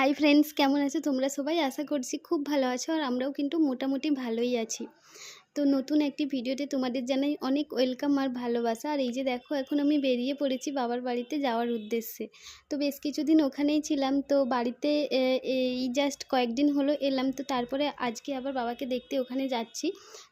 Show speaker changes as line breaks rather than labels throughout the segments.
Hi friends কেমন আছো? তোমরা সবাই আশা করছি খুব ভালো আছো আর আমরাও কিন্তু মোটামুটি ভালোই আছি। তো নতুন একটি ভিডিওতে তোমাদের জানাই অনেক ওয়েলকাম আর ভালোবাসা। আর এই যে দেখো, এখন আমি বেরিয়ে পড়েছি বাবার বাড়িতে যাওয়ার উদ্দেশ্যে। তো বেশ কিছুদিন ওখানেই ছিলাম, তো বাড়িতে এই জাস্ট কয়েকদিন হলো এলাম। তো তারপরে আজকে আবার বাবাকে দেখতে ওখানে যাচ্ছি।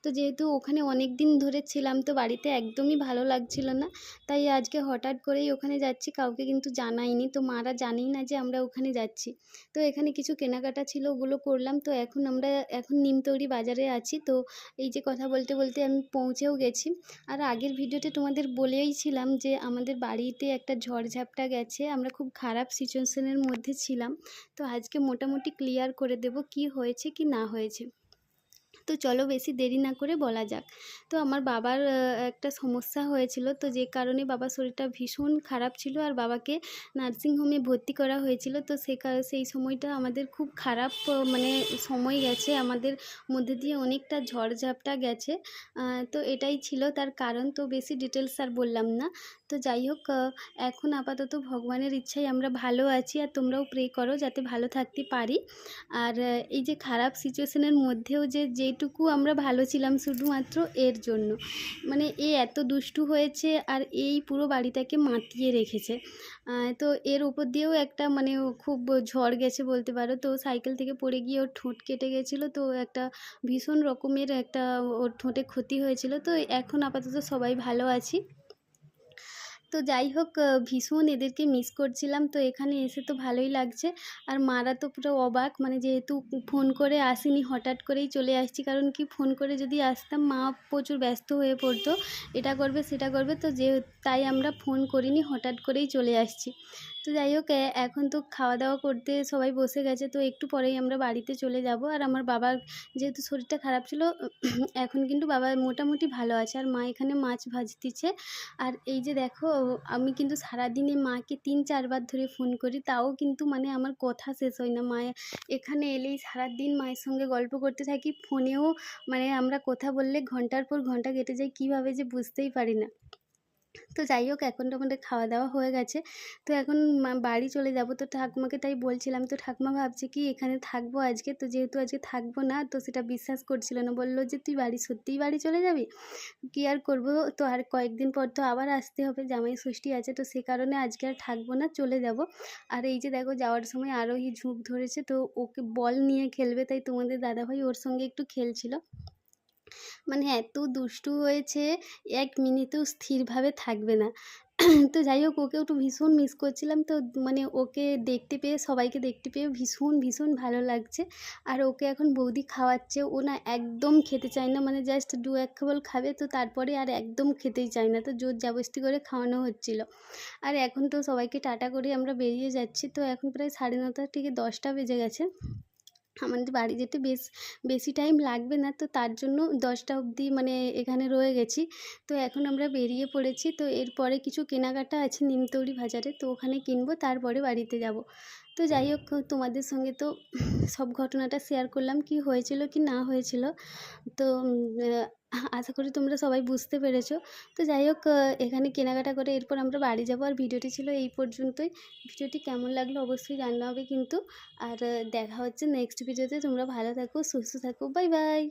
তো যেহেতু ওখানে অনেক দিন ধরে ছিলাম, তো বাড়িতে একদমই ভালো লাগছিল না। তাই আজকে হঠাৎ করেই ওখানে যাচ্ছি, কাউকে কিন্তু জানাইনি। তো মারা জানেই না যে আমরা ওখানে যাচ্ছি। তো এখানে কিছু কেনাকাটা ছিল, ওগুলো করলাম। তো এখন আমরা, এখন নিমতৌড়ি বাজারে আছি। তো এই যে কথা বলতে বলতে আমি পৌঁছেও গেছি। আর আগের ভিডিওতে তোমাদের বলেই ছিলাম যে আমাদের বাড়িতে একটা ঝড়ঝাপটা গেছে, আমরা খুব খারাপ সিচুয়েশনের মধ্যে ছিলাম। তো আজকে মোটামুটি ক্লিয়ার করে দেব কি হয়েছে কি না হয়েছে। তো চলো বেশি দেরি না করে বলা যাক। তো আমার বাবার একটা সমস্যা হয়েছিল। তো যে কারণে বাবার শরীরটা ভীষণ খারাপ ছিল আর বাবাকে নার্সিংহোমে ভর্তি করা হয়েছিল। তো সে সেই সময়টা আমাদের খুব খারাপ মানে সময় গেছে। আমাদের মধ্যে দিয়ে অনেকটা ঝড়ঝাপটা গেছে। তো এটাই ছিল তার কারণ। তো বেশি ডিটেলস আর বললাম না। তো যাই হোক এখন আপাতত ভগবানের ইচ্ছায় আমরা ভালো আছি আর তোমরাও প্রে করো যাতে ভালো থাকতে পারি। আর এই যে খারাপ সিচুয়েশনের মধ্যেও যে যেটুকু আমরা ভালো ছিলাম শুধুমাত্র এর জন্য। মানে এ এত দুষ্টু হয়েছে আর এই পুরো বাড়িটাকে মাতিয়ে রেখেছে। তো এর উপর দিয়েও একটা মানে খুব ঝড় গেছে বলতে পারো। তো সাইকেল থেকে পড়ে গিয়ে ওর ঠোঁট কেটে গেছিল। তো একটা ভীষণ রকমের একটা ওর ঠোঁটে ক্ষতি হয়েছিল। তো এখন আপাতত সবাই ভালো আছি। তো যাই হোক ভীষণ এদেরকে মিস করছিলাম। তো এখানে এসে তো ভালোই লাগছে। আর মারা তো পুরো অবাক মানে যেহেতু ফোন করে আসিনি, হঠাৎ করেই চলে আসছি। কারণ কি, ফোন করে যদি আসতাম, মা প্রচুর ব্যস্ত হয়ে পড়তো। এটা করবে, সেটা করবে। তো যে তাই আমরা ফোন করিনি, হঠাৎ করেই চলে আসছি। তো যাই হোক এখন তো খাওয়া দাওয়া করতে সবাই বসে গেছে, তো একটু পরেই আমরা বাড়িতে চলে যাব। আর আমার বাবার যেহেতু শরীরটা খারাপ ছিল, এখন কিন্তু বাবা মোটামুটি ভালো আছে, আর মা এখানে মাছ ভাজতেছে। আর এই যে দেখো, আমি কিন্তু সারাদিনে মাকে তিন, চারবার ধরে ফোন করি, তাও কিন্তু মানে আমার কথা শেষ হয় না। মায়ের এখানে এলেই সারাদিন মায়ের সঙ্গে গল্প করতে থাকি, ফোনেও মানে আমরা কথা বললে ঘণ্টার পর ঘণ্টা কেটে যায়, কীভাবে যে বুঝতেই পারি না। তো যাই হোক, এখন তো আমাদের খাওয়া দাওয়া হয়ে গেছে। তো এখন বাড়ি চলে যাব। তো ঠাকুমাকে তাই বলছিলাম, তো ঠাকুমা ভাবছে কি এখানে থাকব আজকে? তো যেহেতু আজকে থাকব না, তো সেটা বিশ্বাস করছিল না। বলল যে, তুই বাড়ি, সত্যিই বাড়ি চলে যাবি? কি আর করব? তো আর কয়েকদিন পর তো আবার আসতে হবে, জামাই ষষ্ঠী আছে, তো সে কারণে আজকে আর থাকব না, চলে যাব। আর এই যে দেখো, যাওয়ার সময় আরোহী ঝুঁক ধরেছে, তো ওকে বল নিয়ে খেলবে। তাই তোমাদের দাদাভাই ওর সঙ্গে একটু খেলছিল। মানে এত দুষ্টু হয়েছে, এক মিনিটেও স্থিরভাবে থাকবে না। তো যাই হোক, ওকেও একটু ভীষণ মিস করছিলাম। তো মানে ওকে দেখতে পেয়ে, সবাইকে দেখতে পেয়ে ভীষণ ভীষণ ভালো লাগছে। আর ওকে এখন বৌদি খাওয়াচ্ছে। ও না একদম খেতে চায় না মানে জাস্ট দু এক খাবল খাবে, তো তারপরে আর একদম খেতেই চায় না। তো জোর জাবস্তি করে খাওয়ানো হচ্ছিল। আর এখন তো সবাইকে টাটা করে আমরা বেরিয়ে যাচ্ছি। তো এখন প্রায় সাড়ে নটা থেকে দশটা বেজে গেছে। আমাদের বাড়ি যেতে বেশ বেশি টাইম লাগবে না তো তার জন্য দশটা অবধি মানে এখানে রয়ে গেছি। তো এখন আমরা বেরিয়ে পড়েছি তো এরপরে কিছু কেনাকাটা আছে নিমতৌড়ি বাজারে তো ওখানে কিনবো তারপরে বাড়িতে যাব। তো যাই হোক তোমাদের সঙ্গে তো সব ঘটনাটা শেয়ার করলাম কি হয়েছিল কি না হয়েছিল। তো আশা করি তোমরা সবাই বুঝতে পেরেছ। তো যাই হোক এখানে কেনাকাটা করে এরপর আমরা বাড়ি যাব আর ভিডিওটি ছিল এই পর্যন্তই। ভিডিওটি কেমন লাগল অবশ্যই জানা হবে কিন্তু। আর দেখা হচ্ছে নেক্সট ভিডিওতে তোমরা ভালো থাকো, সুস্থ থাকো। Bye bye